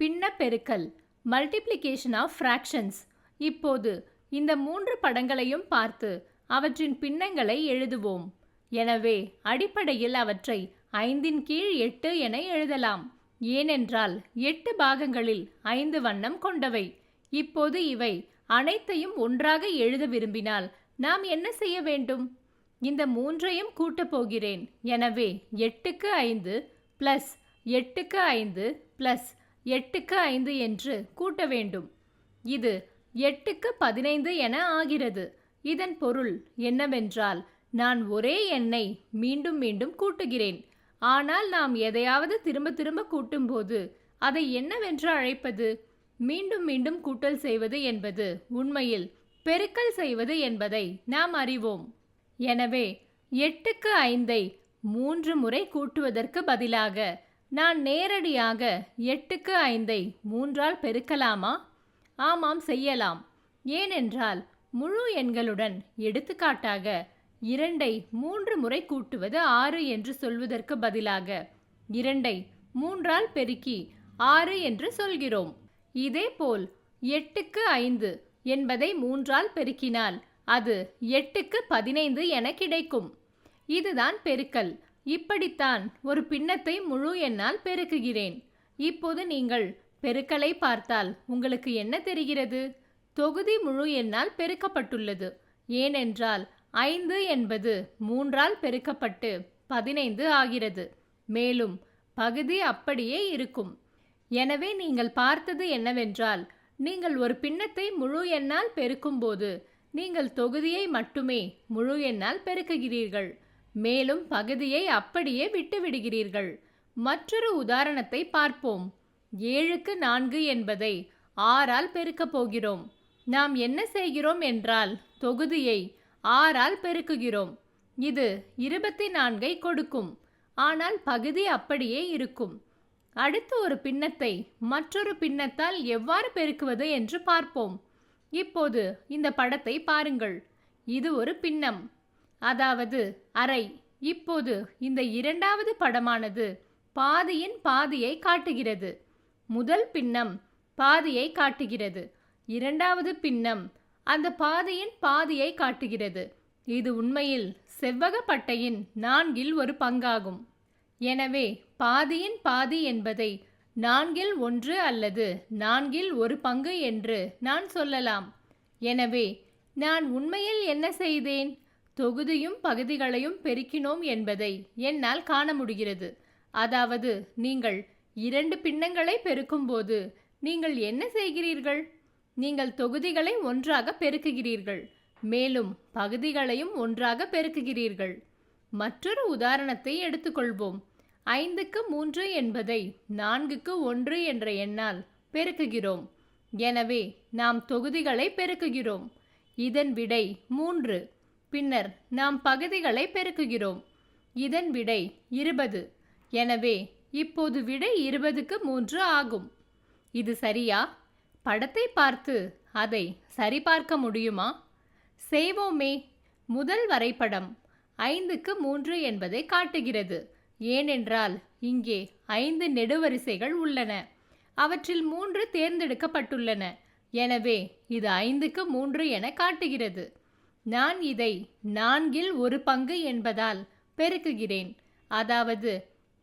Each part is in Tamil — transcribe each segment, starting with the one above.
பின்ன பெருக்கல் மல்டிப்ளிகேஷன் ஆஃப் ஃப்ராக்ஷன்ஸ் இப்போது இந்த மூன்று படங்களையும் பார்த்து அவற்றின் பின்னங்களை எழுதுவோம். எனவே அடிப்படையில் அவற்றை ஐந்தின் கீழ் எட்டு என எழுதலாம். ஏனென்றால் எட்டு பாகங்களில் ஐந்து வண்ணம் கொண்டவை. இப்போது இவை அனைத்தையும் ஒன்றாக எழுத விரும்பினால் நாம் என்ன செய்ய வேண்டும்? இந்த மூன்றையும் கூட்டப் போகிறேன். எனவே எட்டுக்கு ஐந்து ப்ளஸ் எட்டுக்கு ஐந்து ப்ளஸ் எட்டுக்கு ஐந்து என்று கூட்ட வேண்டும். இது எட்டுக்கு பதினைந்து என ஆகிறது. இதன் பொருள் என்னவென்றால் நான் ஒரே எண்ணை மீண்டும் மீண்டும் கூட்டுகிறேன். ஆனால் நாம் எதையாவது திரும்ப திரும்ப கூட்டும்போது அதை என்னவென்று அழைப்பது? மீண்டும் மீண்டும் கூட்டல் செய்வது என்பது உண்மையில் பெருக்கல் செய்வது என்பதை நாம் அறிவோம். எனவே எட்டுக்கு ஐந்தை மூன்று முறை கூட்டுவதற்கு பதிலாக நான் நேரடியாக எட்டுக்கு ஐந்தை மூன்றால் பெருக்கலாமா? ஆமாம் செய்யலாம். ஏனென்றால் முழு எண்களுடன் எடுத்துக்காட்டாக இரண்டை மூன்று முறை கூட்டுவது ஆறு என்று சொல்வதற்கு பதிலாக இரண்டை மூன்றால் பெருக்கி ஆறு என்று சொல்கிறோம். இதேபோல் எட்டுக்கு ஐந்து என்பதை மூன்றால் பெருக்கினால் அது எட்டுக்கு பதினைந்து என கிடைக்கும். இதுதான் பெருக்கல். இப்படித்தான் ஒரு பின்னத்தை முழு எண்ணால் பெருக்குகிறேன். இப்போது நீங்கள் பெருக்கலை பார்த்தால் உங்களுக்கு என்ன தெரிகிறது? தொகுதி முழு எண்ணால் பெருக்கப்பட்டுள்ளது. ஏனென்றால் ஐந்து என்பது மூன்றால் பெருக்கப்பட்டு பதினைந்து ஆகிறது. மேலும் பகுதி அப்படியே இருக்கும். எனவே நீங்கள் பார்த்தது என்னவென்றால் நீங்கள் ஒரு பின்னத்தை முழு எண்ணால் பெருக்கும்போது நீங்கள் தொகுதியை மட்டுமே முழு எண்ணால் பெருக்குகிறீர்கள். மேலும் பகுதியை அப்படியே விட்டுவிடுகிறீர்கள். மற்றொரு உதாரணத்தை பார்ப்போம். ஏழுக்கு நான்கு என்பதை ஆறால் பெருக்கப் போகிறோம். நாம் என்ன செய்கிறோம் என்றால் தொகுதியை ஆறால் பெருக்குகிறோம். இது இருபத்தி நான்கை கொடுக்கும். ஆனால் பகுதி அப்படியே இருக்கும். அடுத்து ஒரு பின்னத்தை மற்றொரு பின்னத்தால் எவ்வாறு பெருக்குவது என்று பார்ப்போம். இப்போது இந்த படத்தை பாருங்கள். இது ஒரு பின்னம். அதாவது அறை. இப்போது இந்த இரண்டாவது படமானது பாதியின் பாதியை காட்டுகிறது. முதல் பின்னம் பாதியை காட்டுகிறது. இரண்டாவது பின்னம் அந்த பாதியின் பாதியை காட்டுகிறது. இது உண்மையில் செவ்வகப்பட்டையின் நான்கில் ஒரு பங்காகும். எனவே பாதியின் பாதி என்பதை நான்கில் ஒன்று அல்லது நான்கில் ஒரு பங்கு என்று நான் சொல்லலாம். எனவே நான் உண்மையில் என்ன செய்தேன்? தொகுதியும் பகுதிகளையும் பெருக்கினோம் என்பதை என்னால் காண முடிகிறது. அதாவது நீங்கள் இரண்டு பின்னங்களை பெருக்கும்போது நீங்கள் என்ன செய்கிறீர்கள்? நீங்கள் தொகுதிகளை ஒன்றாக பெருக்குகிறீர்கள் மேலும் பகுதிகளையும் ஒன்றாக பெருக்குகிறீர்கள். மற்றொரு உதாரணத்தை எடுத்துக்கொள்வோம். ஐந்துக்கு மூன்று என்பதை நான்குக்கு ஒன்று என்ற எண்ணால் பெருக்குகிறோம். எனவே நாம் தொகுதிகளை பெருக்குகிறோம். இதன் விடை மூன்று. பின்னர் நாம் பகுதிகளை பெருக்குகிறோம். இதன் விடை இருபது. எனவே இப்போது விடை இருபதுக்கு மூன்று ஆகும். இது சரியா? படத்தை பார்த்து அதை சரிபார்க்க முடியுமா? செய்வோமே. முதல் வரைபடம் ஐந்துக்கு மூன்று என்பதை காட்டுகிறது. ஏனென்றால் இங்கே ஐந்து நெடுவரிசைகள் உள்ளன. அவற்றில் மூன்று தேர்ந்தெடுக்கப்பட்டுள்ளன. எனவே இது ஐந்துக்கு மூன்று என காட்டுகிறது. நான் இதை நான்கில் ஒரு பங்கு என்பதால் பெருக்குகிறேன். அதாவது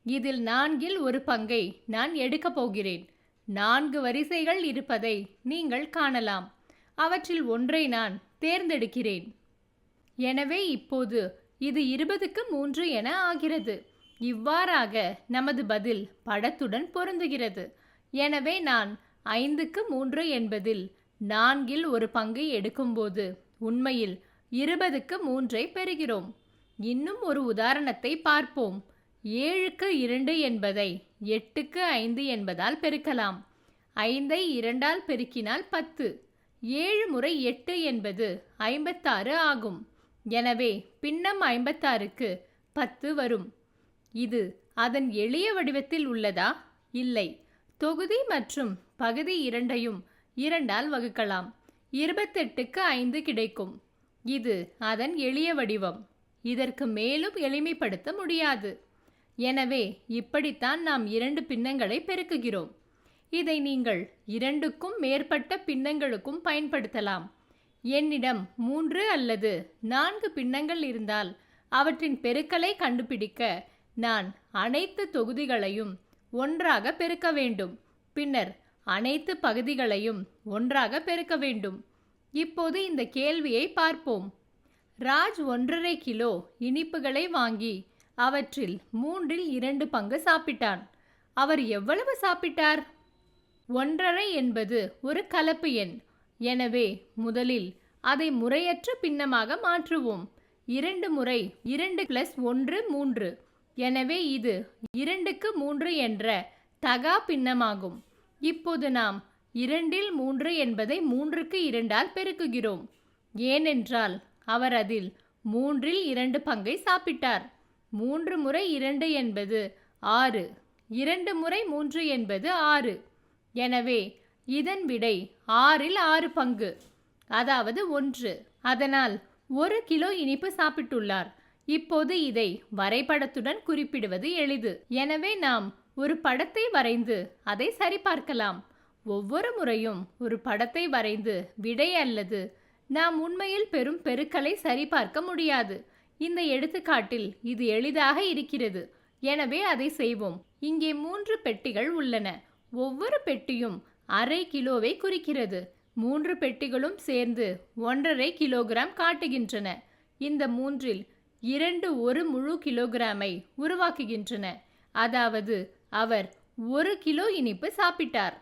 இதில் நான்கில் ஒரு பங்கை நான் எடுக்கப் போகிறேன். நான்கு வரிசைகள் இருப்பதை நீங்கள் காணலாம். அவற்றில் ஒன்றை நான் தேர்ந்தெடுக்கிறேன். எனவே இப்போது இது இருபதுக்கு மூன்று என ஆகிறது. இவ்வாறாக நமது பதில் படத்துடன் பொருந்துகிறது. எனவே நான் ஐந்துக்கு மூன்று என்பதில் நான்கில் ஒரு பங்கை எடுக்கும்போது உண்மையில் இருபதுக்கு மூன்றை பெறுகிறோம். இன்னும் ஒரு உதாரணத்தை பார்ப்போம். ஏழுக்கு இரண்டு என்பதை எட்டுக்கு ஐந்து என்பதால் பெருக்கலாம். ஐந்தை இரண்டால் பெருக்கினால் பத்து. ஏழு முறை எட்டு என்பது ஐம்பத்தாறு ஆகும். எனவே பின்னம் ஐம்பத்தாறுக்கு பத்து வரும். இது அதன் எளிய வடிவத்தில் உள்ளதா? இல்லை. தொகுதி மற்றும் பகுதி இரண்டையும் இரண்டால் வகுக்கலாம். இருபத்தெட்டுக்கு ஐந்து கிடைக்கும். இது அதன் எளிய வடிவம். இதற்கு மேலும் எளிமைப்படுத்த முடியாது. எனவே இப்படித்தான் நாம் இரண்டு பின்னங்களை பெருக்குகிறோம். இதை நீங்கள் இரண்டுக்கும் மேற்பட்ட பின்னங்களுக்கும் பயன்படுத்தலாம். என்னிடம் மூன்று அல்லது நான்கு பின்னங்கள் இருந்தால் அவற்றின் பெருக்கலை கண்டுபிடிக்க நான் அனைத்து தொகுதிகளையும் ஒன்றாக பெருக்க வேண்டும். பின்னர் அனைத்து பகுதிகளையும் ஒன்றாக பெருக்க வேண்டும். இப்போது இந்த கேள்வியை பார்ப்போம். ராஜ் ஒன்றரை கிலோ இனிப்புகளை வாங்கி அவற்றில் மூன்றில் இரண்டு பங்கு சாப்பிட்டான். அவர் எவ்வளவு சாப்பிட்டார்? ஒன்றரை என்பது ஒரு கலப்பு எண். எனவே முதலில் அதை முறையற்ற பின்னமாக மாற்றுவோம். இரண்டு முறை இரண்டு பிளஸ் ஒன்று மூன்று. எனவே இது இரண்டுக்கு மூன்று என்ற தகா பின்னமாகும். இப்போது நாம் இரண்டில் மூன்று என்பதை மூன்றுக்கு இரண்டால் பெருக்குகிறோம். ஏனென்றால் அவர் அதில் மூன்றில் இரண்டு பங்கை சாப்பிட்டார். மூன்று முறை இரண்டு என்பது ஆறு இரண்டு முறை மூன்று என்பது ஆறு. எனவே இதன் விடை ஆறில் ஆறு பங்கு அதாவது ஒன்று. அதனால் ஒரு கிலோ இனிப்பு சாப்பிட்டுள்ளார். இப்போது இதை வரைபடத்துடன் குறிப்பிடுவது எளிது. எனவே நாம் ஒரு படத்தை வரைந்து அதை சரிபார்க்கலாம். ஒவ்வொரு முறையும் ஒரு படத்தை வரைந்து விடை அல்லது நாம் உண்மையில் பெறும் பெருக்கலை சரிபார்க்க முடியாது. இந்த எடுத்துக்காட்டில் இது எளிதாக இருக்கிறது. எனவே அதை செய்வோம். இங்கே மூன்று பெட்டிகள் உள்ளன. ஒவ்வொரு பெட்டியும் அரை கிலோவை குறிக்கிறது. மூன்று பெட்டிகளும் சேர்ந்து ஒன்றரை கிலோகிராம் காட்டுகின்றன. இந்த மூன்றில் இரண்டு ஒரு முழு கிலோகிராமை உருவாக்குகின்றன. அதாவது அவர் ஒரு கிலோ இனிப்பு சாப்பிட்டார்.